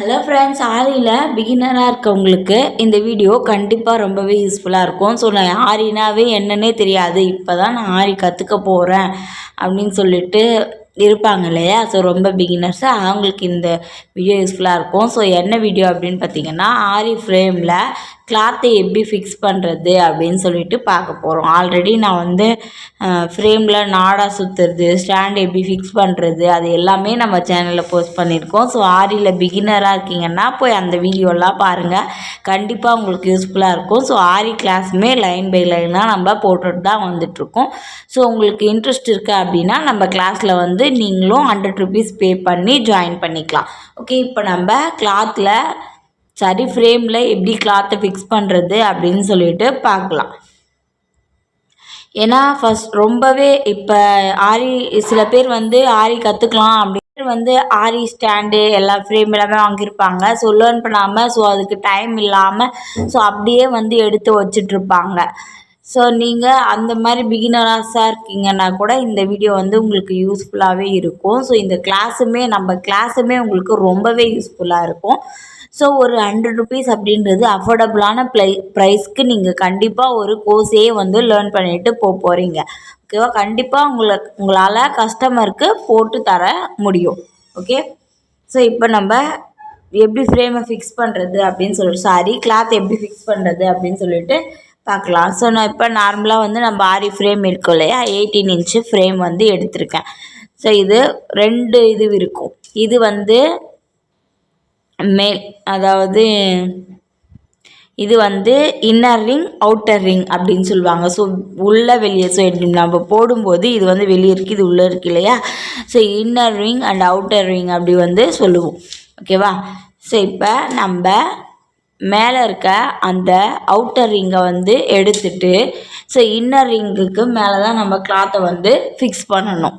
Hello friends ஆரியில் பிகினராக இருக்கவங்களுக்கு இந்த video கண்டிப்பாக ரொம்பவே யூஸ்ஃபுல்லாக இருக்கும். ஸோ நான் ஆரினாவே என்னன்னே தெரியாது. இப்போ தான் நான் ஆரி கற்றுக்க போகிறேன் அப்படின்னு சொல்லிட்டு இருப்பாங்க இல்லையா? ஸோ ரொம்ப பிகினர்ஸு அவங்களுக்கு இந்த வீடியோ யூஸ்ஃபுல்லாக இருக்கும். ஸோ என்ன வீடியோ அப்படின்னு பார்த்தீங்கன்னா ஆரி ஃப்ரேமில் கிளாத்தை எப்படி ஃபிக்ஸ் பண்ணுறது அப்படின்னு சொல்லிட்டு பார்க்க போகிறோம் ஆல்ரெடி நான் வந்து ஃப்ரேமில் நாடா சுற்றுறது ஸ்டாண்ட் எப்படி ஃபிக்ஸ் பண்ணுறது அது எல்லாமே நம்ம சேனலில் போஸ்ட் பண்ணியிருக்கோம். ஸோ ஆரியில் பிகினராக இருக்கீங்கன்னா போய் அந்த வீடியோலாம் பாருங்கள் கண்டிப்பாக உங்களுக்கு யூஸ்ஃபுல்லாக இருக்கும். ஸோ ஆரி கிளாஸுமே லைன் பை லைனாக நம்ம போட்டுட்டு தான் வந்துட்ருக்கோம் ஸோ உங்களுக்கு இன்ட்ரெஸ்ட் இருக்குது அப்படின்னா நம்ம கிளாஸில் வந்து நீங்களும் ஹண்ட்ரட் ருபீஸ் பே பண்ணி ஜாயின் பண்ணிக்கலாம். ஓகே இப்போ நம்ம கிளாத்தில் சரி ஃப்ரேமில் எப்படி கிளாத்தை ஃபிக்ஸ் பண்ணுறது அப்படின்னு சொல்லிட்டு பார்க்கலாம். ஏன்னா ஃபஸ்ட் ரொம்பவே இப்போ ஆரி சில பேர் வந்து ஆரி கற்றுக்கலாம் அப்படின்னு வந்து ஆரி ஸ்டாண்டு எல்லா ஃப்ரேம் எல்லாமே வாங்கியிருப்பாங்க. ஸோ லேர்ன் பண்ணாமல் ஸோ அதுக்கு டைம் இல்லாமல் ஸோ அப்படியே வந்து எடுத்து வச்சிட்ருப்பாங்க ஸோ நீங்கள் அந்த மாதிரி பிகினராஸாக இருக்கீங்கன்னா கூட இந்த வீடியோ வந்து உங்களுக்கு யூஸ்ஃபுல்லாகவே இருக்கும். ஸோ இந்த கிளாஸுமே நம்ம கிளாஸுமே உங்களுக்கு ரொம்பவே யூஸ்ஃபுல்லாக இருக்கும். ஸோ ஒரு ஹண்ட்ரட் ருபீஸ் அப்படின்றது அஃபோர்டபுளான ப்ளை ப்ரைஸ்க்கு நீங்கள் கண்டிப்பாக ஒரு கோர்ஸே வந்து லேர்ன் பண்ணிட்டு போக போகிறீங்க ஓகேவா கண்டிப்பாக உங்களை உங்களால் கஸ்டமருக்கு போட்டு தர முடியும். ஓகே ஸோ இப்போ நம்ம எப்படி ஃப்ரேமை ஃபிக்ஸ் பண்ணுறது அப்படின்னு சொல்லிட்டு சாரி கிளாத் எப்படி ஃபிக்ஸ் பண்ணுறது அப்படின்னு சொல்லிட்டு பார்க்கலாம். ஸோ நான் இப்போ நார்மலாக வந்து நம்ம ஆரி ஃப்ரேம் இருக்கும் இல்லையா? எயிட்டீன் இன்ச்சு ஃப்ரேம் வந்து எடுத்திருக்கேன். ஸோ இது ரெண்டு இது இருக்கும். இது வந்து மேல் அதாவது இது வந்து இன்னர் ரிங் அவுட்டர் ரிங் அப்படின்னு சொல்லுவாங்க. ஸோ உள்ளே வெளியே ஸோ நம்ம போடும்போது இது வந்து வெளியே இருக்குது இது உள்ளே இருக்கு இல்லையா? So inner ring and outer ring அப்படி வந்து சொல்லுவோம். ஓகேவா ஸோ இப்போ நம்ம மேலே இருக்க அந்த அவுட்டர் ரிங்கை வந்து எடுத்துட்டு ஸோ இன்னர் ரிங்குக்கு மேலே தான் நம்ம கிளாத்தை வந்து ஃபிக்ஸ் பண்ணணும்.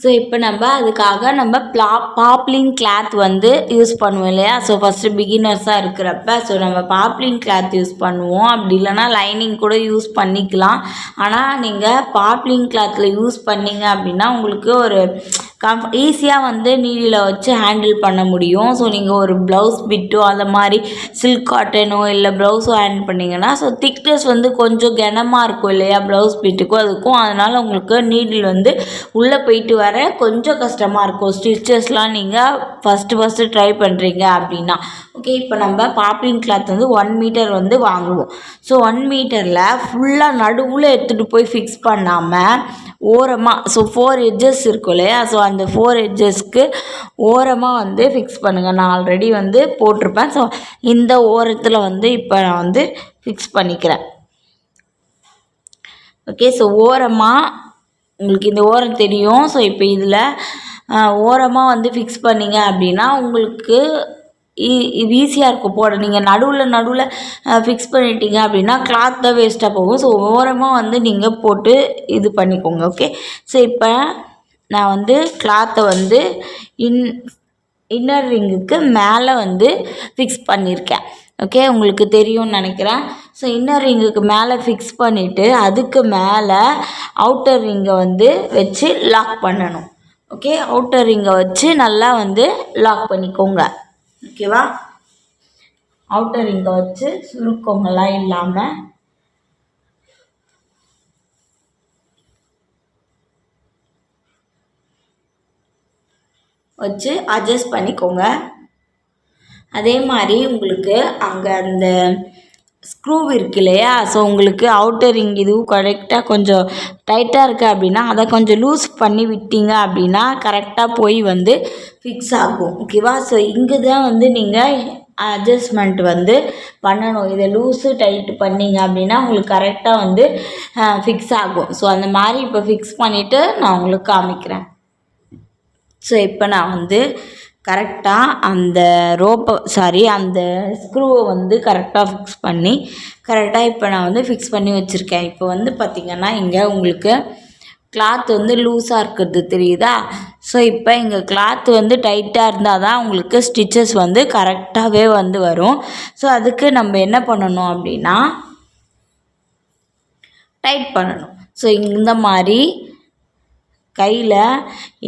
ஸோ இப்போ நம்ம அதுக்காக நம்ம ப்ளா பாப்லின் கிளாத் வந்து யூஸ் பண்ணுவோம் இல்லையா? ஸோ ஃபஸ்ட்டு பிகினர்ஸாக இருக்கிறப்ப ஸோ நம்ம பாப்லின் கிளாத் யூஸ் பண்ணுவோம். அப்படி இல்லைனா லைனிங் கூட யூஸ் பண்ணிக்கலாம். ஆனால் நீங்கள் பாப்லின் கிளாத்தில் யூஸ் பண்ணிங்க அப்படின்னா உங்களுக்கு ஒரு கம்ஃப் ஈஸியாக வந்து நீடியில் வச்சு ஹேண்டில் பண்ண முடியும். ஸோ நீங்கள் ஒரு ப்ளவுஸ் பிட்டோ அந்த மாதிரி சில்க் காட்டனோ இல்லை ப்ளவுஸோ ஹேண்டில் பண்ணிங்கன்னா ஸோ திக்னஸ் வந்து கொஞ்சம் கனமாக இருக்கும் இல்லையா? ப்ளவுஸ் பிட்டுக்கும் அதுக்கும். அதனால் உங்களுக்கு நீடில் வந்து உள்ளே போயிட்டு வர கொஞ்சம் கஷ்டமாக இருக்கும். ஸ்டிச்சஸ்லாம் நீங்கள் ஃபஸ்ட்டு ஃபஸ்ட்டு ட்ரை பண்ணுறீங்க அப்படின்னா. ஓகே இப்போ நம்ம பாப்பிங் கிளாத் வந்து ஒன் மீட்டர் வந்து வாங்குவோம். ஸோ ஒன் மீட்டரில் ஃபுல்லாக நடுவில் எடுத்துகிட்டு போய் ஃபிக்ஸ் பண்ணாமல் ஓரமாக ஸோ ஃபோர் எட்ஜஸ் இருக்கும் இல்லையா? ஸோ அந்த ஃபோர் எட்ஜஸ்க்கு ஓரமாக வந்து ஃபிக்ஸ் பண்ணுங்கள் நான் ஆல்ரெடி வந்து போட்டிருப்பேன். ஸோ இந்த ஓரத்தில் வந்து இப்போ நான் வந்து ஃபிக்ஸ் பண்ணிக்கிறேன். ஓகே ஸோ ஓரமாக உங்களுக்கு இந்த ஓரம் தெரியும். ஸோ இப்போ இதில் ஓரமாக வந்து ஃபிக்ஸ் பண்ணிங்க அப்படின்னா உங்களுக்கு இது ஈஸியாக இருக்கும் போட. நீங்கள் நடுவில் நடுவில் ஃபிக்ஸ் பண்ணிட்டீங்க அப்படின்னா கிளாத் தான் வேஸ்ட்டாக போகும். ஸோ ஓரமாக வந்து நீங்கள் போட்டு இது பண்ணிக்கோங்க ஓகே ஸோ இப்போ நான் வந்து கிளாத்தை வந்து இன் இன்னர் ரிங்குக்கு மேலே வந்து ஃபிக்ஸ் பண்ணியிருக்கேன் ஓகே உங்களுக்கு தெரியும்னு நினைக்கிறேன். ஸோ இன்னர் ரிங்குக்கு மேலே ஃபிக்ஸ் பண்ணிவிட்டு அதுக்கு மேலே அவுட்டர் ரிங்கை வந்து வச்சு லாக் பண்ணணும் ஓகே அவுட்டர் ரிங்கை வச்சு நல்லா வந்து லாக் பண்ணிக்கோங்க. ஓகேவா? அவுட்டர் இங்கே வச்சு சுருக்கங்கள்லாம் இல்லாமல் வச்சு அட்ஜஸ்ட் பண்ணிக்கோங்க. அதே மாதிரி உங்களுக்கு அங்கே அந்த ஸ்க்ரூ இருக்கு இல்லையா? ஸோ உங்களுக்கு அவுட்டரிங் இதுவும் கரெக்டாக கொஞ்சம் டைட்டாக இருக்குது அப்படின்னா அதை கொஞ்சம் லூஸ் பண்ணி விட்டீங்க அப்படின்னா கரெக்டாக போய் வந்து ஃபிக்ஸ் ஆகும். ஓகேவா ஸோ இங்கே தான் வந்து நீங்கள் அட்ஜஸ்ட்மெண்ட் வந்து பண்ணணும். இதை லூஸு டைட்டு பண்ணிங்க அப்படின்னா உங்களுக்கு கரெக்டாக வந்து ஃபிக்ஸ் ஆகும். ஸோ அந்த மாதிரி இப்போ ஃபிக்ஸ் பண்ணிவிட்டு நான் உங்களுக்கு காமிக்கிறேன். ஸோ இப்போ நான் வந்து கரெக்டாக அந்த ரோப்பை சாரி அந்த ஸ்க்ரூவை வந்து கரெக்டாக ஃபிக்ஸ் பண்ணி கரெக்டாக இப்போ நான் வந்து ஃபிக்ஸ் பண்ணி வச்சுருக்கேன். இப்போ வந்து பார்த்திங்கன்னா இங்கே உங்களுக்கு கிளாத் வந்து லூஸாக இருக்கிறது தெரியுதா? ஸோ இப்போ இங்கே கிளாத் வந்து டைட்டாக இருந்தால் தான் உங்களுக்கு ஸ்டிச்சஸ் வந்து கரெக்டாகவே வந்து வரும். ஸோ அதுக்கு நம்ம என்ன பண்ணணும் அப்படின்னா டைட் பண்ணணும். ஸோ இந்த மாதிரி கையில்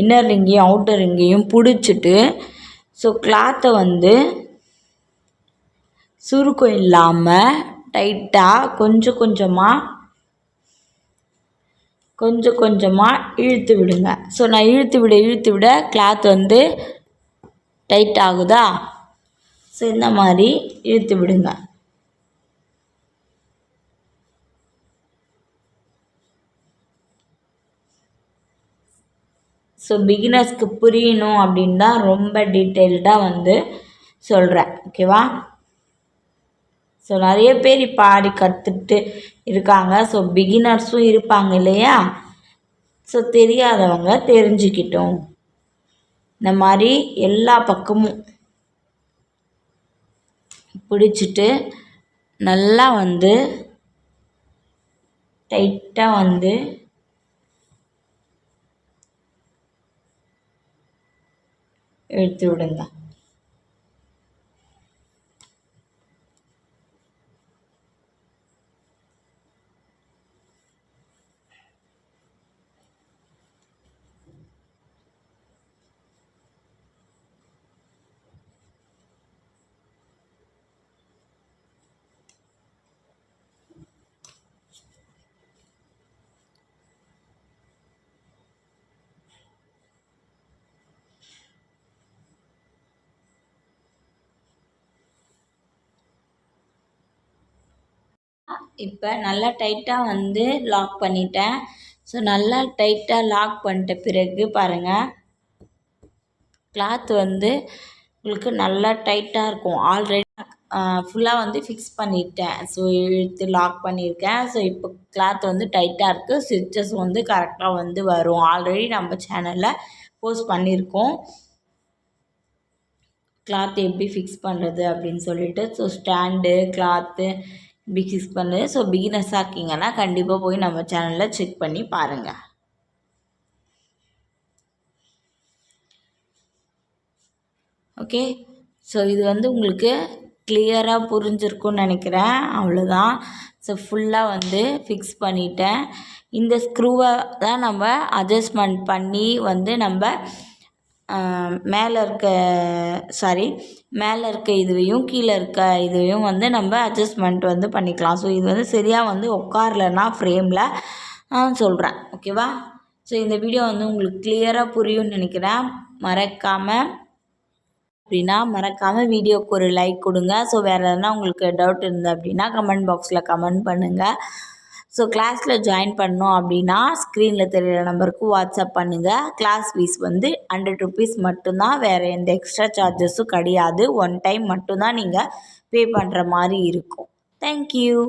இன்னர் ரிங்கையும் அவுட்டர் ரிங்கையும் பிடிச்சிட்டு ஸோ கிளாத்தை வந்து சுருக்கம் இல்லாமல் டைட்டாக கொஞ்சம் கொஞ்சமாக கொஞ்சம் கொஞ்சமாக இழுத்து விடுங்க. ஸோ நான் இழுத்து விட இழுத்து விட கிளாத் வந்து டைட் ஆகுதா? ஸோ இந்த மாதிரி இழுத்து விடுங்க. ஸோ பிகினர்ஸ்க்கு புரியணும் அப்படின்னு தான் ரொம்ப டீட்டெயில்டாக வந்து சொல்கிறேன் ஓகேவா ஸோ நிறைய பேர் இப்போ ஆடி கற்றுட்டு இருக்காங்க. ஸோ பிகினர்ஸும் இருப்பாங்க இல்லையா? ஸோ தெரியாதவங்க தெரிஞ்சுக்கிட்டோம். இந்த மாதிரி எல்லா பக்கமும் பிடிச்சிட்டு நல்லா வந்து டைட்டாக வந்து எழுத்துடன் தான் இப்போ நல்லா டைட்டாக வந்து லாக் பண்ணிட்டேன். ஸோ நல்லா டைட்டாக லாக் பண்ணிட்ட பிறகு பாருங்கள் கிளாத் வந்து உங்களுக்கு நல்லா டைட்டாக இருக்கும். ஆல்ரெடி ஃபுல்லாக வந்து ஃபிக்ஸ் பண்ணிட்டேன். ஸோ இழுத்து லாக் பண்ணியிருக்கேன். ஸோ இப்போ கிளாத் வந்து டைட்டாக இருக்குது ஸ்டிச்சஸ் வந்து கரெக்டாக வந்து வரும். ஆல்ரெடி நம்ம சேனலில் போஸ்ட் பண்ணியிருக்கோம். கிளாத் எப்படி ஃபிக்ஸ் பண்ணுறது அப்படின்னு சொல்லிட்டு ஸோ ஸ்டாண்டு கிளாத்து பிகிஸ் பண்ணுது ஸோ பிகினர்ஸாக இருக்கீங்கன்னா கண்டிப்பாக போய் நம்ம சேனலில் செக் பண்ணி பாருங்கள் ஓகே ஸோ இது வந்து உங்களுக்கு கிளியராக புரிஞ்சிருக்கும்னு நினைக்கிறேன். அவ்வளோதான் ஸோ ஃபுல்லாக வந்து ஃபிக்ஸ் பண்ணிட்டேன். இந்த ஸ்க்ரூவை தான் நம்ம அட்ஜஸ்ட்மெண்ட் பண்ணி வந்து நம்ம மேலே இருக்க சாரி மேலே இருக்க இதுவையும் கீழே இருக்க இதுவையும் வந்து நம்ம அட்ஜஸ்ட்மெண்ட் வந்து பண்ணிக்கலாம். ஸோ இது வந்து சரியாக வந்து உட்காரலன்னா ஃப்ரேமில் சொல்கிறேன் ஓகேவா ஸோ இந்த வீடியோ வந்து உங்களுக்கு கிளியராக புரியும்னு நினைக்கிறேன். மறக்காமல் அப்படின்னா மறக்காமல் வீடியோக்கு ஒரு லைக் கொடுங்க. ஸோ வேறு எதனா உங்களுக்கு டவுட் இருந்தது அப்படின்னா கமெண்ட் பாக்ஸில் கமெண்ட் பண்ணுங்கள் ஸோ கிளாஸில் ஜாயின் பண்ணோம் அப்படின்னா ஸ்க்ரீனில் தெரிகிற நம்பருக்கு வாட்ஸ்அப் பண்ணுங்கள் கிளாஸ் ஃபீஸ் வந்து ஹண்ட்ரட் ருபீஸ் மட்டும்தான். வேறு எந்த எக்ஸ்ட்ரா சார்ஜஸும் கிடையாது. ஒன் டைம் மட்டும்தான் நீங்கள் பே பண்ணுற மாதிரி இருக்கும். தேங்க்யூ